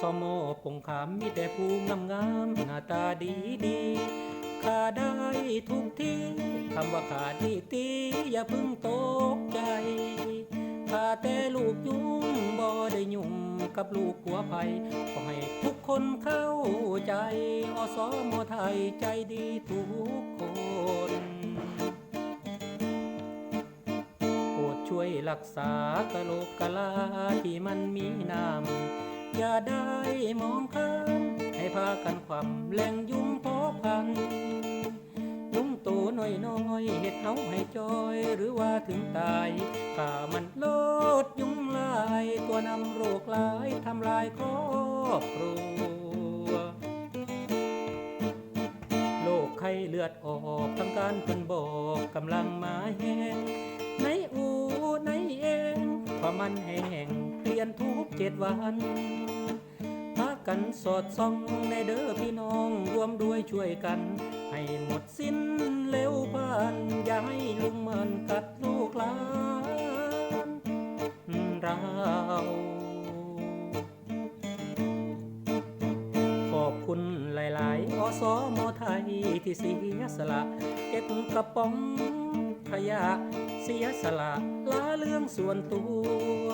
สมปงขามมีแต่ผู้งามงามหน้าตาดีดีข้าได้ทุกที่คำว่าขาดดีตีอย่าพึ่งตกใจข้าแต่ลูกยุ่งบ่ได้ยุ่งกับลูกผัวไผ่ขอให้ทุกคนเข้าใจ อสมอไทยใจดีทุกคนโปรดช่วยรักษากะโหลกกะลาที่มันมีน้ำ อย่าได้มองข้ามให้พากันความแหล่งยุงพอพันยุงตัวน้อยน้อยเห็ดเอาให้จอย หรือว่าถึงตายข้ามันโลดยุงลาย ตัวนำโรคลายทำลายครอบครัวโรคไข้เลือดออกทางการเพิ่นบอกกำลังมาแห้งในอูในเองเพราะมันแห้ง เจ็ดวันพากันสอดส่องในเด้อพี่น้องรวมด้วยช่วยกัน ให้หมดสิ้นเร็วพานอย่าให้ลุงมันกัดลูกหลานเราขอบคุณหลาย ๆ อสมไทยที่เสียสละ เก็บกระป๋องขยะเสียสละลาเรื่องส่วนตัว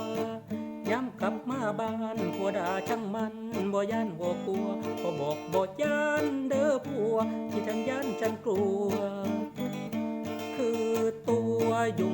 กลับมาบ้านผัวด่าช่างมันบ่ย่านบ่กลัวบ่บอกบ่ย่านเด้อผัวที่ทางย่านฉันกลัว คือตัวยุง